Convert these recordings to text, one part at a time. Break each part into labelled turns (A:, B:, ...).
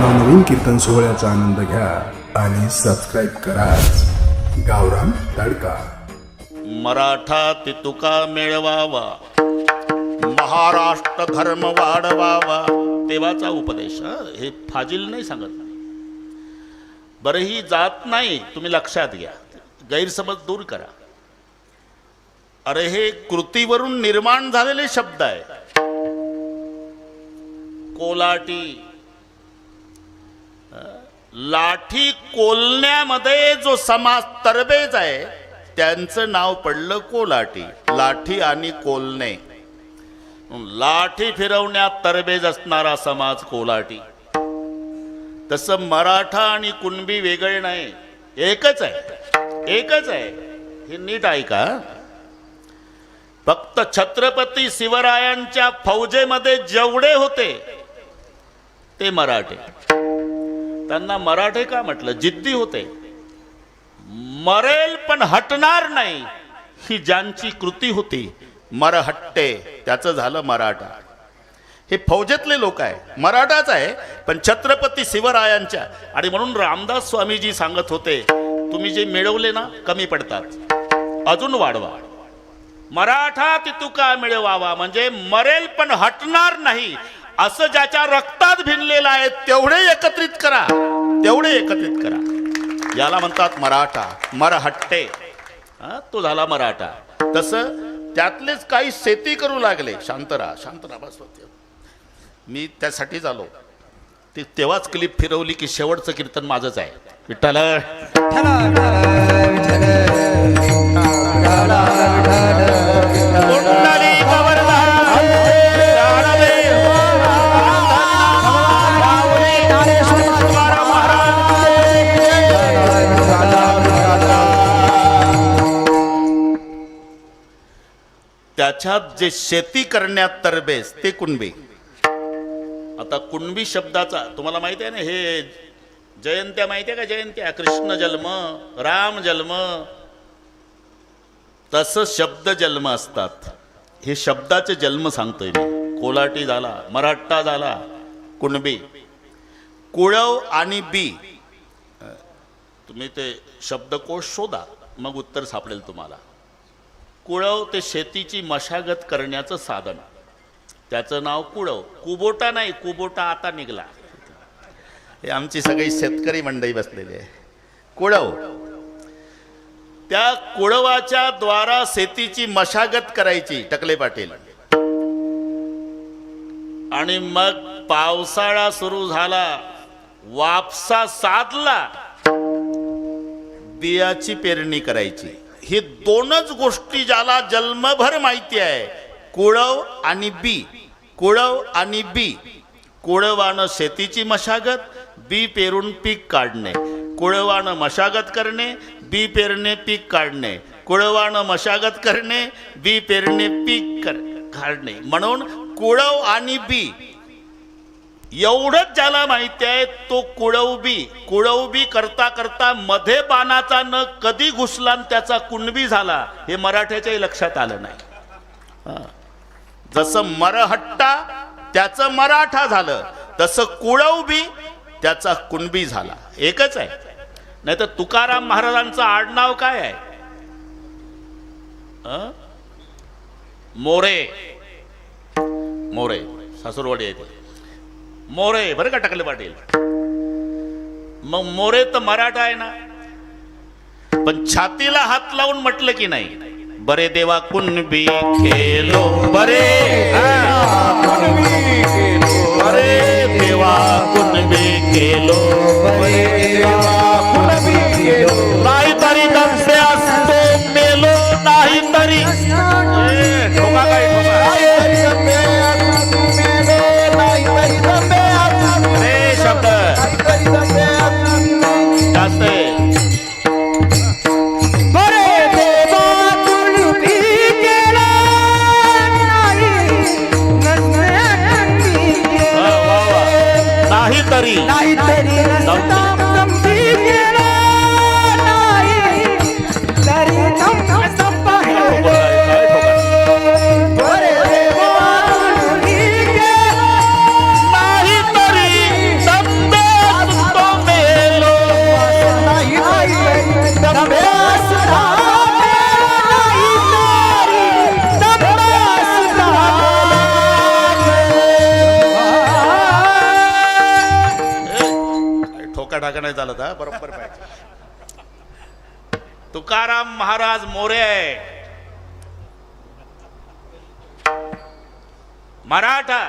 A: नवनवीन कीर्तन सोहळ्याचा आनंद घ्या आणि सबस्क्राईब करा. गावराम तडका.
B: मराठा तितुका मिळवावा. महाराष्ट्र धर्म वाढवावा. तेव्हाचा उपदेश हे फाजील नाही सांगत. बरं ही जात नाही तुम्ही लक्षात घ्या. गैरसमज दूर करा. अरे हे कृतीवरून निर्माण झालेले शब्द आहे. कोलाटी लाठी कोलण्यामध्ये जो समाज तरबेज आहे त्यांचं नाव पडलं कोलाटी. लाठी आणि कोलणे. लाठी फिरवण्यात तरबेज असणारा समाज कोलाटी. तसं मराठा आणि कुणबी वेगळे नाही. एकच आहे. एकच आहे. हे नीट ऐका. फक्त छत्रपती शिवरायांच्या फौजेमध्ये जेवढे होते ते मराठे. त्यांना मराठे का म्हटलं? जिद्दी होते. मरेल पण हटणार नाही ही ज्यांची कृती होती मरहट्टे त्याचं झालं मराठा. हे फौजेतले लोक आहे मराठाच आहे पण छत्रपती शिवरायांच्या. आणि म्हणून रामदास स्वामीजी सांगत होते तुम्ही जे मिळवले ना कमी पडतात. अजून वाढवा. मराठा तितुका मिळवावा. म्हणजे मरेल पण हटणार नाही असं ज्याच्या रक्तात भिनलेलं आहे तेवढे एकत्रित करा. तेवढे एकत्रित करा. याला म्हणतात मराठा मरहट्टे. तो झाला मराठा. तसं त्यातलेच काही शेती करू लागले. शांतरा शांतरा बस मी त्यासाठीच आलो ती तेव्हाच क्लिप फिरवली की शेवटचं कीर्तन माझंच आहे. विठ्ठल विठ्ठल त्याच्यात जे शेती करण्यात तरबेज ते कुणबी? आता कुणबी शब्दाचा तुम्हाला माहिती आहे ना हे जयंत्या माहिती आहे का जयंत्या? कृष्ण जन्म राम जन्म तसं शब्द जन्म असतात. हे शब्दाचे जन्म सांगतोय मी. कोलाटी झाला मराठा झाला कुणबी. कुळव आणि बी. तुम्ही ते शब्दकोश शोधा मग उत्तर सापडेल तुम्हाला. कुळव ते शेतीची मशागत करण्याचं साधन. त्याचं नाव कुळव. कुबोटा नाही कुबोटा आता निघला. हे आमची सगळी शेतकरी मंडई बसलेली आहे. कुळव. त्या कुळवाच्या द्वारा शेतीची मशागत करायची टकले पाटील. आणि मग पावसाळा सुरू झाला. वापसा साधला. बियाची पेरणी करायची. हे दोनच गोष्टी ज्याला जन्मभर माहिती आहे. कुळव आणि बी. कुळव आणि बी. कुळवानं शेतीची मशागत बी पेरून पीक काढणे. कुळवानं मशागत करणे बी पेरणे पीक काढणे. कुळवानं मशागत करणे बी पेरणे पीक कर काढणे. म्हणून कुळव आणि बी एवढंच ज्याला माहिती आहे तो कुळवबी. कुळवबी करता करता मध्ये बाणाचा न कधी घुसला आणि त्याचा कुणबी झाला हे मराठ्याच्याही लक्षात आलं नाही. जसं मरहट्टा त्याचं मराठा झालं तसं कुळवबी त्याचा कुणबी झाला. एकच आहे. नाही तर तुकाराम महाराजांचं आडनाव काय आहे? मोरे. मोरे. सासूरवाडी येते मोरे बरं का टाकले पाटील? मग मोरे तर मराठा आहे ना? पण छातीला हात लावून म्हटलं की नाही? बरे देवा कुणबी खेलो. बरे बरे देवा कुणबी केलो नाही तरी दमसे असतो मेलो नाही तरी ठोका काय? सारखं नाही झाला हा बरोबर पाहिजे. तुकाराम महाराज मोरे आहे. मराठा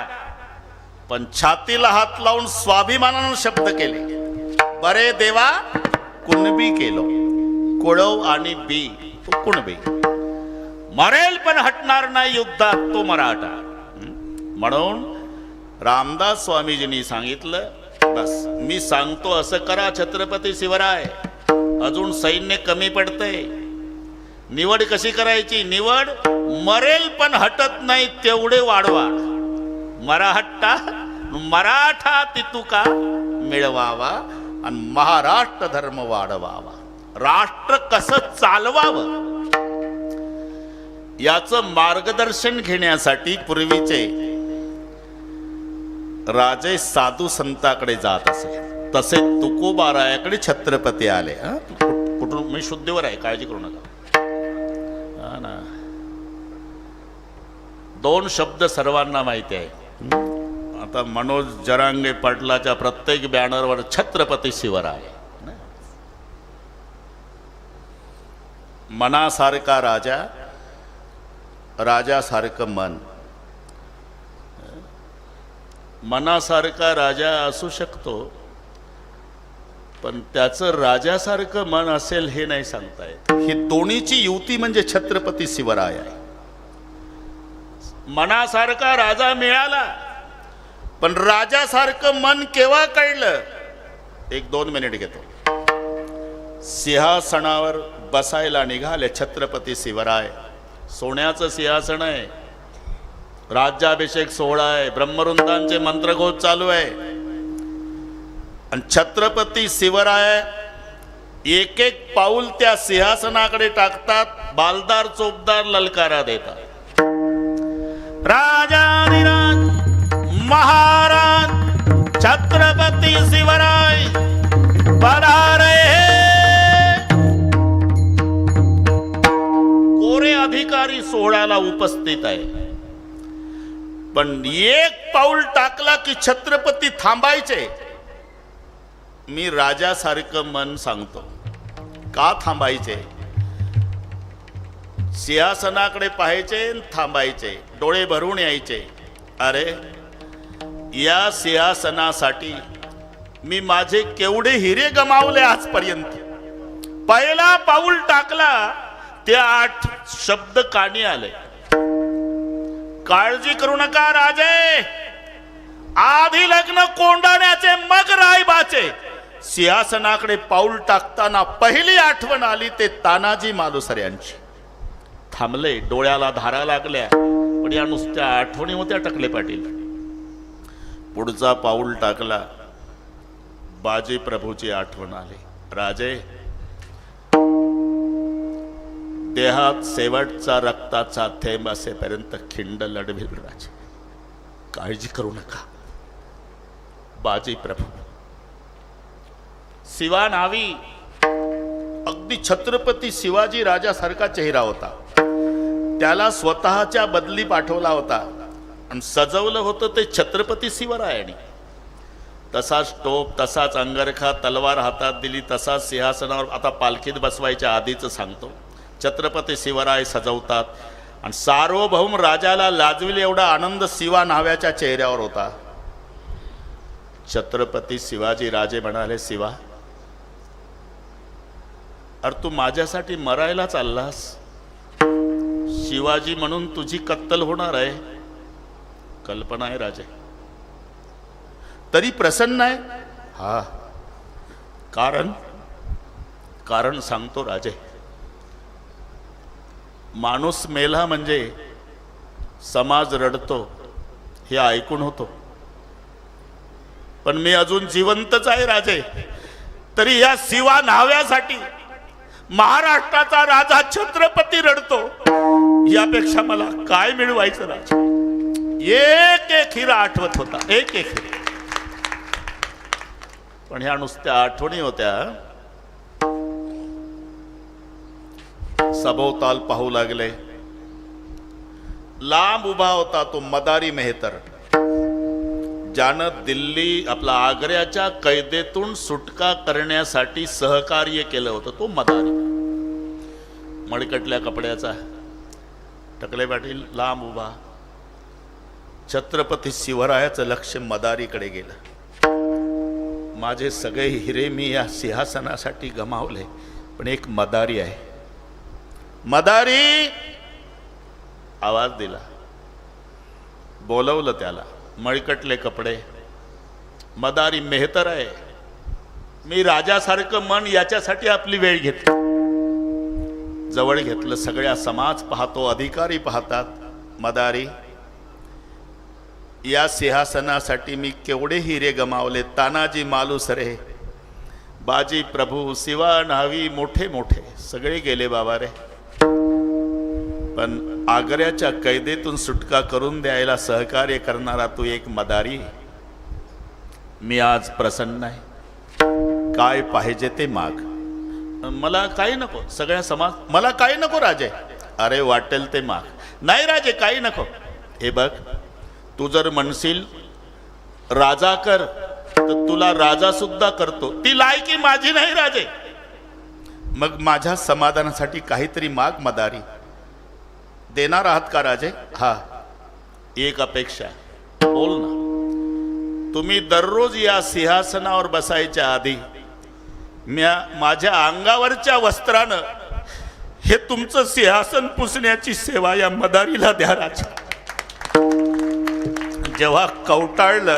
B: पण छातीला हात लावून स्वाभिमानानं शब्द केले. बरे देवा कुणबी केलो. कुळव आणि बी तो कुणबी. मरेल पण हटणार नाही युद्धात तो मराठा. म्हणून रामदास स्वामीजींनी सांगितलं बस. मी सांगतो असं करा छत्रपती शिवराय. अजून सैन्य कमी पडतंय. निवड कशी करायची? निवड मरेल पण हटत नाही तेवढे वाढवा. मराहट्टा मराठा तितुका मिळवावा आणि महाराष्ट्र धर्म वाढवावा. राष्ट्र कसं चालवावं? याचं मार्गदर्शन घेण्यासाठी पूर्वीचे राजे साधू संताकडे जात असे. तसे तुकोबारायाकडे छत्रपती आले. हा? कुठून? मी शुद्धीवर आहे काळजी करू नका. हा ना. दोन शब्द सर्वांना माहिती आहे. आता मनोज जरांगे पाटलाच्या प्रत्येक बॅनरवर छत्रपती शिवराय. मनासारखा राजा राजासारखं मन. मनासारखा राजा असू शकतो पण त्याचं राजासारखं मन असेल हे नाही सांगता येत. ही दोन्हीची युती म्हणजे छत्रपती शिवराय आहे. मनासारखा राजा मिळाला पण राजासारखं मन केव्हा कळलं? एक दोन मिनिट घेतो. सिंहासनावर बसायला निघाले छत्रपती शिवराय. सोन्याचं सिंहासन आहे. राज्याभिषेक सोहळा आहे. ब्रह्मवृंदांचे मंत्रघोष चालू आहे. आणि छत्रपती शिवराय एक एक पाऊल त्या सिंहासनाकडे टाकतात बालदार चोपदार ललकारा देतात. राजाधिराज महाराज छत्रपती शिवराय पधारे कोरे अधिकारी सोहळ्याला उपस्थित आहे. पण एक पाऊल टाकला की छत्रपती थांबायचे. मी राजासारखं मन सांगतो. का थांबायचे? सिंहासनाकडे पाहायचे थांबायचे. डोळे भरून यायचे. अरे या सिंहासनासाठी मी माझे केवढे हिरे गमावले आजपर्यंत. पहिला पाऊल टाकला ते आठ शब्द कानी आले. काळजी करू नका राजे. आधी लग्न कोंडाण्याचे मग रायबाचे. सिंहासनाकडे पाऊल टाकताना पहिली आठवण आली ते तानाजी मालुसर यांची थांबले डोळ्याला धारा लागल्या पण या नुसत्या आठवणी होत्या टकले पाटील. पुढचा पाऊल टाकला बाजी प्रभूची आठवण आली. राजे देहात शेवटचा रक्ताचा थेंब असेपर्यंत खिंड लढविल राजे. काळजी करू नका. बाजी प्रभू. शिवा नावी. अगदी छत्रपती शिवाजी राजासारखा चेहरा होता. त्याला स्वतःच्या बदली पाठवला होता. आणि सजवलं होतं ते छत्रपती शिवरायाने. तसाच टोप तसाच अंगरखा तलवार हातात दिली तसाच सिंहासनावर आता पालखीत बसवायच्या आधीच सांगतो. छत्रपती शिवराय सजवतात. आणि सार्वभौम राजाला लाजविल एवढा आनंद शिवा नाव्याच्या चेहऱ्यावर होता. छत्रपती शिवाजी राजे म्हणाले शिवा अरे तू माझ्यासाठी मरायला चाललास. शिवाजी म्हणून तुझी कत्तल होणार आहे. कल्पना आहे राजे. तरी प्रसन्न आहे. हा. कारण कारण सांगतो राजे माणूस मेला म्हणजे समाज रडतो हे ऐकून होतो. पण मी अजून जिवंतच आहे राजे. तरी या शिवा न्हाव्यासाठी महाराष्ट्राचा राजा छत्रपती रडतो यापेक्षा मला काय मिळवायचं राजा? एक एक हिरा आठवत होता एक एक हिरा. पण ह्या नुसत्या आठवणी होत्या सभोवताल पाहू लागले. लांब उभा होता तो मदारी मेहतर. ज्यानं दिल्ली आपला आग्र्याच्या कैदेतून सुटका करण्यासाठी सहकार्य केलं होतं तो मदारी. मडकटल्या कपड्याचा. टकले पाटील लांब उभा. छत्रपती शिवरायाचं लक्ष मदारीकडे गेलं. माझे सगळे हिरे मी या सिंहासनासाठी गमावले पण एक मदारी आहे. मदारी. आवाज दिला. बोलवलं त्याला. मळकटले कपडे. मदारी मेहतर आहे. मी राजासारखं मन याच्यासाठी आपली वेळ घेतली जवळ घेतलं सगळ्या समाज पाहतो अधिकारी पाहतात. मदारी या सिंहासनासाठी मी केवढे हिरे गमावले. तानाजी मालुसरे बाजी प्रभू शिवा न्हावी मोठे मोठे. सगळे गेले बाबा रे. पण आग्र्याच्या कैदेतून सुटका करून द्यायला सहकार्य करणारा तू एक मदारी मी आज प्रसन्न आहे. काय पाहिजे ते माग. मला काही नको सगळ्या समाज मला काही नको राजे. अरे वाटेल ते माग. नाही राजे काही नको. हे बघ तू जर म्हणशील राजा कर तर तुला राजा सुद्धा करतो. ती लायकी माझी नाही राजे. मग माझ्या समाधानासाठी काहीतरी माग मदारी. देणार आहात का राजे? हा. एक अपेक्षा बोल ना. तुम्ही दररोज या सिंहासनावर बसायच्या आधी म्या माझ्या अंगावरच्या वस्त्रानं हे तुमचं सिंहासन पुसण्याची सेवा या मदारीला द्या राजा. जेव्हा कवटाळलं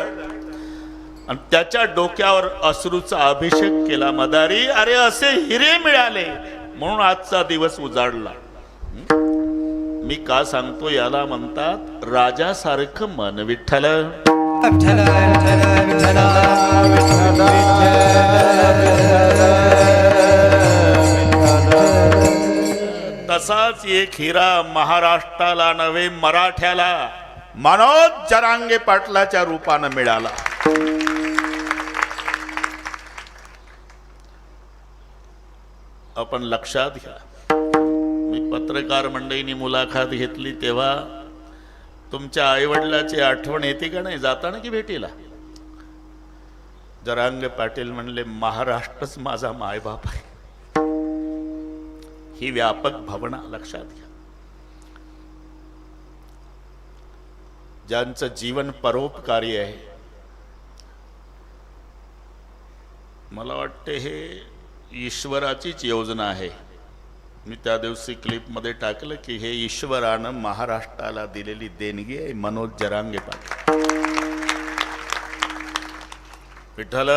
B: आणि त्याच्या डोक्यावर अश्रूचा अभिषेक केला मदारी अरे असे हिरे मिळाले. म्हणून आजचा दिवस उजाडला. मी का सांगतो याला म्हणतात राजासारखं मन विठ्ठल. तसाच एक हिरा महाराष्ट्राला नव्हे मराठ्याला. मनोज जरांगे पाटलाच्या रूपानं मिळाला. आपण लक्षात घ्या. पत्रकार मंडळींनी मुलाखत घेतली तेव्हा तुमच्या आईवडिलाची आठवण येते का नाही? जाताना की भेटीला? जरांग पाटील म्हणले महाराष्ट्रच माझा मायबाप आहे. ही व्यापक भावना लक्षात घ्या. ज्यांचं जीवन परोपकारी आहे मला वाटते हे ईश्वराचीच योजना आहे. मी त्या दिवशी क्लिपमध्ये टाकलं की हे ईश्वरानं महाराष्ट्राला दिलेली देणगी आहे मनोज जरांगे पाटील विठ्ठल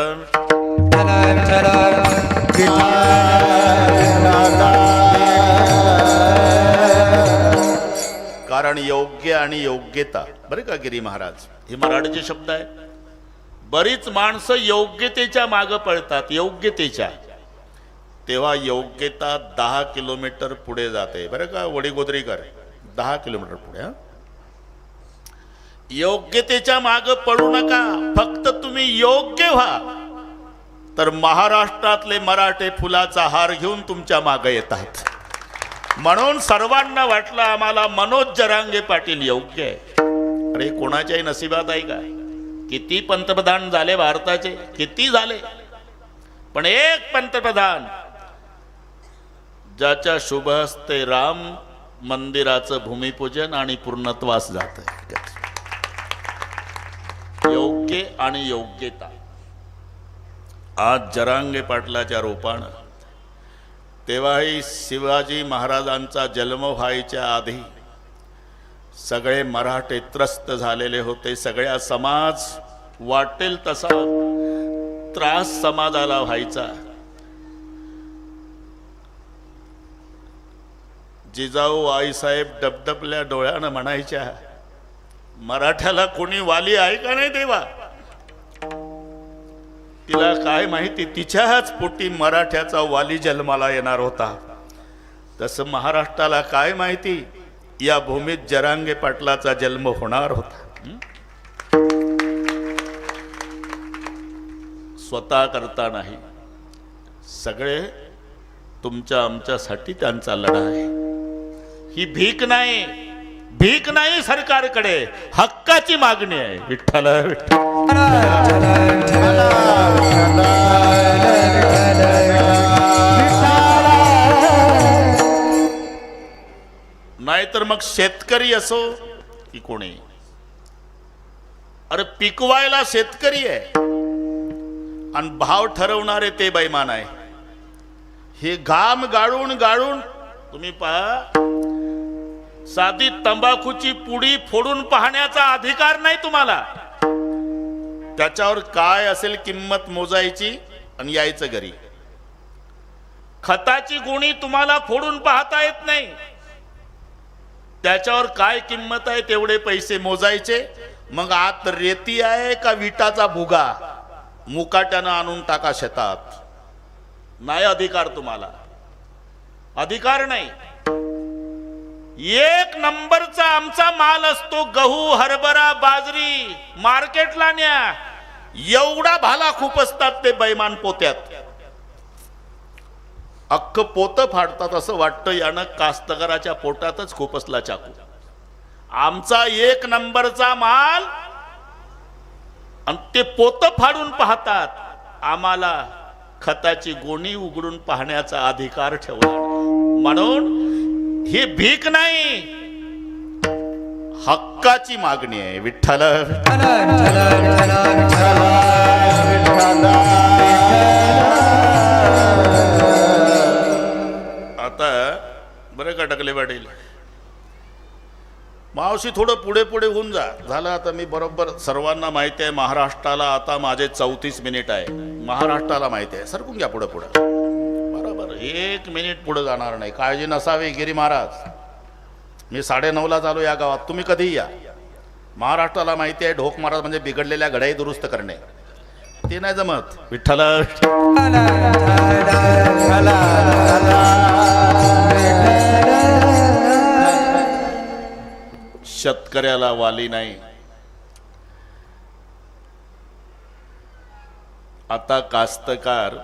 B: कारण योग्य आणि योग्यता बरे का गिरी महाराज? हे मराठीचे शब्द आहे. बरीच माणसं योग्यतेच्या मागं पळतात योग्यतेच्या. तेव्हा योग्यता दहा किलोमीटर पुढे जाते. बरं का वडीगोदरीकर? दहा किलोमीटर पुढे हा? योग्यतेच्या माग पडू नका. फक्त तुम्ही योग्य व्हा. तर महाराष्ट्रातले मराठे फुलाचा हार घेऊन तुमच्या मागे येतात. म्हणून सर्वांना वाटलं आम्हाला मनोज जरांगे पाटील योग्य आहे. अरे कोणाच्याही नशिबात आहे का? किती पंतप्रधान झाले भारताचे? किती झाले? पण एक पंतप्रधान ज्याच्या शुभ हस्ते राम मंदिराचं भूमिपूजन आणि पूर्णत्वास जात योग्य आणि योग्यता. आज जरांगे पाटलाच्या रूपानं तेव्हाही शिवाजी महाराजांचा जन्म व्हायच्या आधी सगळे मराठे त्रस्त झालेले होते. सगळ्या समाज वाटेल तसा त्रास समाजाला व्हायचा. जिजाऊ आईसाहेब डबडबल्या डोळ्यानं म्हणायच्या मराठ्याला कोणी वाली आहे का नाही देवा? तिला काय माहिती तिच्याच पोटी मराठ्याचा वाली जन्माला येणार होता. तसं महाराष्ट्राला काय माहिती या भूमीत जरांगे पाटलाचा जन्म होणार होता. स्वतः करता नाही. सगळे तुमच्या आमच्यासाठी त्यांचा लढा आहे. ही भीक नाही. भीक नाही सरकारकडे. हक्काची मागणी आहे. विठ्ठल विठ्ठल. नाहीतर मग शेतकरी असो की कोणी. अरे पिकवायला शेतकरी आहे. आणि भाव ठरवणारे ते बैमान आहे. हे घाम गाळून गाळून तुम्ही पहा साधी तंबाखूची पुडी फोडून पाहण्याचा अधिकार नाही तुम्हाला. त्याच्यावर काय असेल किंमत मोजायची आणि यायचं घरी. खताची गुणी तुम्हाला फोडून पाहता येत नाही. त्याच्यावर काय किंमत आहे तेवढे पैसे मोजायचे. मग आत रेती आहे का विटाचा भुगा? मुकाट्यानं आणून टाका शेतात. नाही अधिकार तुम्हाला. अधिकार नाही. एक नंबरचा आमचा माल असतो गहू हरभरा बाजरी. मार्केटला न्या. एवढा भाला खूप असतात ते बैमान पोत्यात. अख्ख पोत फाडतात असं वाटतं यानं कास्तकाराच्या पोटातच खोपसला चाकू. आमचा एक नंबरचा माल आणि ते पोत फाडून पाहतात. आम्हाला खताची गोणी उघडून पाहण्याचा अधिकार ठेवला. म्हणून ही भीक नाही. हक्काची मागणी आहे विठ्ठल. आता बरं का टकले पाटील मावशी थोडं पुढे पुढे होऊन जा. झालं आता मी बरोबर सर्वांना माहिती आहे महाराष्ट्राला आता माझे चौतीस मिनिट आहे. महाराष्ट्राला माहिती आहे. सरकून घ्या पुढे पुढे. एक मिनिट पुढे जाणार नाही. काळजी नसावी गिरी महाराज. मी साडेनऊला चालू या गावात. तुम्ही कधीही या. महाराष्ट्राला माहिती आहे ढोक महाराज म्हणजे बिघडलेल्या घड्याई दुरुस्त करणे. ते नाही जमत. विठ्ठल. शेतकऱ्याला वाली नाही. आता कास्तकार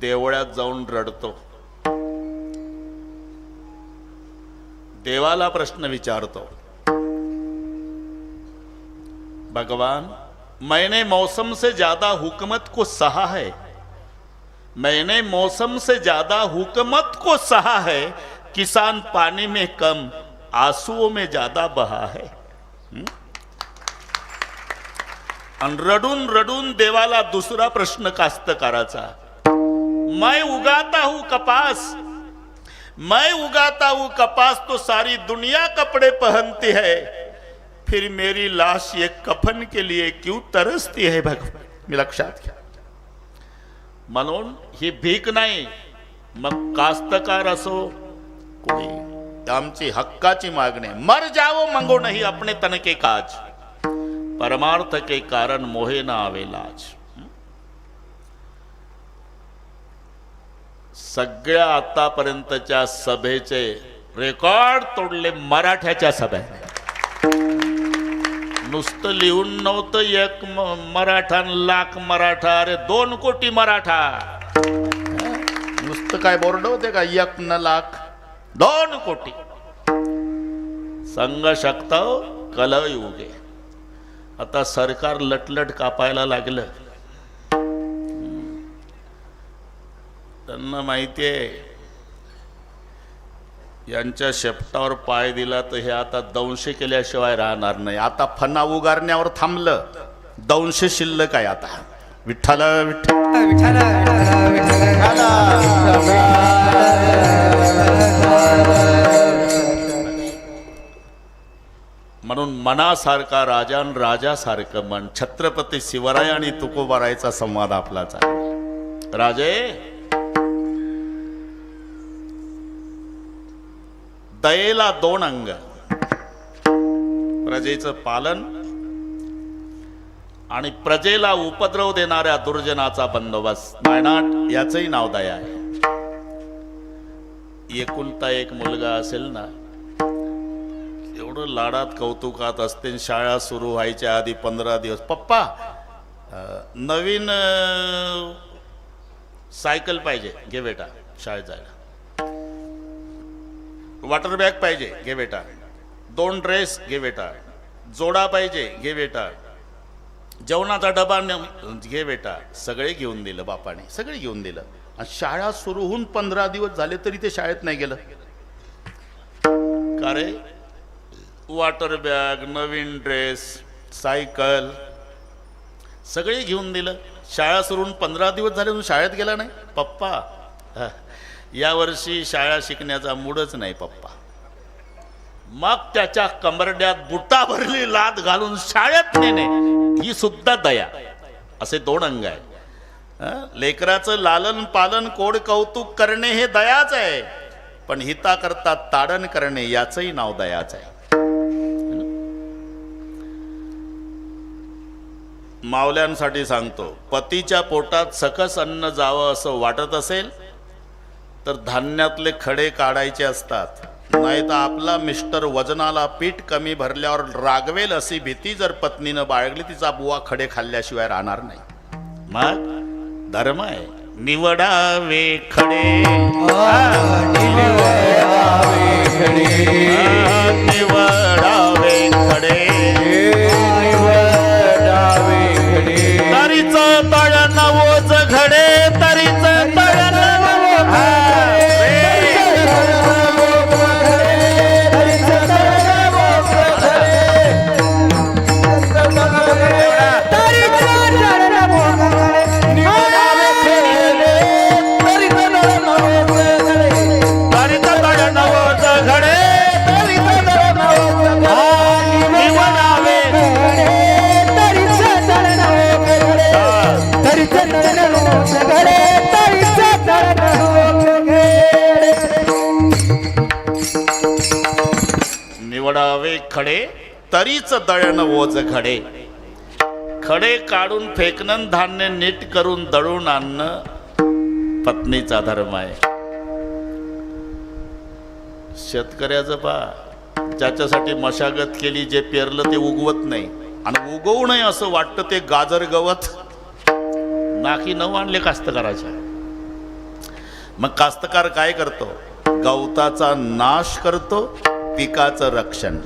B: देवळात जाऊन रडतो. देवाला प्रश्न विचारतो. भगवान मैंने मौसम से ज्यादा हुकमत को सहा है। मैंने मौसम से ज्यादा हुकमत को सहा है किसान पानी में कम आंसुओं में ज्यादा बहा है। आणि रडून रडून देवाला दुसरा प्रश्न कास्तकाराचा मैं उगाता हूँ कपास। मैं उगाता हूँ कपास तो सारी दुनिया कपड़े पहनती है। फिर मेरी लाश ये कफन के लिए क्यों तरसती है भगवान? लक्षात घ्या म्हणून ही भीक नाही। मग कास्तकार असो। कोणी आमची हक्काची मागणी मर जावो मंगो नाही अपने तन के काज। परमार्थ के कारण मोहे ना आवे लाज। सगळ्या आतापर्यंतच्या सभेचे रेकॉर्ड तोडले मराठ्याच्या सभेने नुसतं लिहून नव्हतं एक मराठा लाख मराठा अरे दोन कोटी मराठा. नुसतं काय बोर्ड होते का? एक न लाख दोन कोटी. संघ शक्त कल युगे आता सरकार लटलट कापायला लागलं. त्यांना माहिती आहे. यांच्या शेपटावर पाय दिला तर हे आता दंशे केल्याशिवाय राहणार नाही. आता फना उगारण्यावर थांबलं. दंशे शिल्लक आहे आता. विठ्ठल विठ्ठल. म्हणून मनासारखा राजा आणि राजासारखं मन. छत्रपती शिवराय आणि तुकोबारायचा संवाद आपलाच आहे. राजे दयेला दोन अंग. प्रजेचं पालन आणि प्रजेला उपद्रव देणाऱ्या दुर्जनाचा बंदोबस्त. नायनाट याचंही नाव दया आहे. एकुलता एक मुलगा असेल ना एवढं लाडात कौतुकात असते शाळा सुरू व्हायच्या आधी पंधरा दिवस. पप्पा नवीन सायकल पाहिजे घे बेटा शाळेत जायला. वॉटर बॅग पाहिजे घे बेटा. दोन ड्रेस घे बेटा. जोडा पाहिजे घे बेटा. जेवणाचा डबा घे बेटा. सगळे घेऊन दिलं बापाने सगळे घेऊन दिलं. आणि शाळा सुरू होऊन पंधरा दिवस झाले तरी ते शाळेत नाही गेलं. का रे? वॉटर बॅग नवीन ड्रेस सायकल सगळे घेऊन दिलं. शाळा सुरून पंधरा दिवस झाले शाळेत गेला नाही. पप्पा यावर्षी शाळा शिकण्याचा मूडच नाही पप्पा. मग त्याच्या कमरड्यात बुटा भरली लाद घालून शाळेत नेणे. ही सुद्धा दया. असे दोन अंग आहे लेकराचं लालन पालन कोड कौतुक करणे हे दयाच आहे. पण हिताकरता ताडण करणे याचंही नाव दयाच आहे. मावल्यांसाठी सांगतो पतीच्या पोटात सकस अन्न जावं असं वाटत असेल तर धान्यातले खडे काढायचे असतात. नाही तर आपला मिस्टर वजनाला पीठ कमी भरल्यावर रागवेल अशी भीती जर पत्नीनं बाळगली तिचा बुवा खडे खाल्ल्याशिवाय राहणार नाही. मग? धर्म आहे. निवडावे खडे. निवडावे. खडे निवडावे खडे तरीच दळण ओझ खडे खडे काढून फेकणं धान्य नीट करून दळून आणणं पत्नीचा धर्म आहे. शेतकऱ्याचं पा ज्याच्यासाठी मशागत केली जे पेरलं ते उगवत नाही. आणि उगवू नये असं वाटतं ते गाजर गवत. नाकी नऊ आणले कास्तकाराच्या. मग कास्तकार काय करतो? गवताचा नाश करतो पिकाचं रक्षण.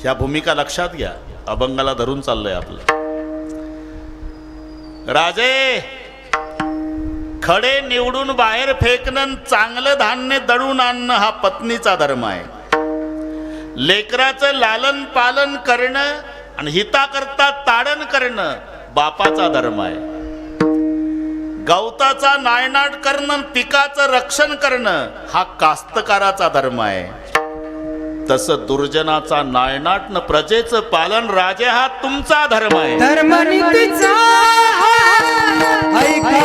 B: ह्या भूमिका लक्षात घ्या. अभंगाला धरून चाललंय आपलं. राजे खडे निवडून बाहेर फेकणं चांगलं धान्य दळून आणणं हा पत्नीचा धर्म आहे. लेकराचं लालन पालन करणं आणि हिताकरता ताडण करणं बापाचा धर्म आहे. गवताचा नायनाट करणं पिकाचं रक्षण करणं हा कास्तकाराचा धर्म आहे. तसं दुर्जनाचा नायनाट न प्रजेचं पालन राजे हा तुमचा धर्म आहे.
C: धर्मनीतीचा ऐका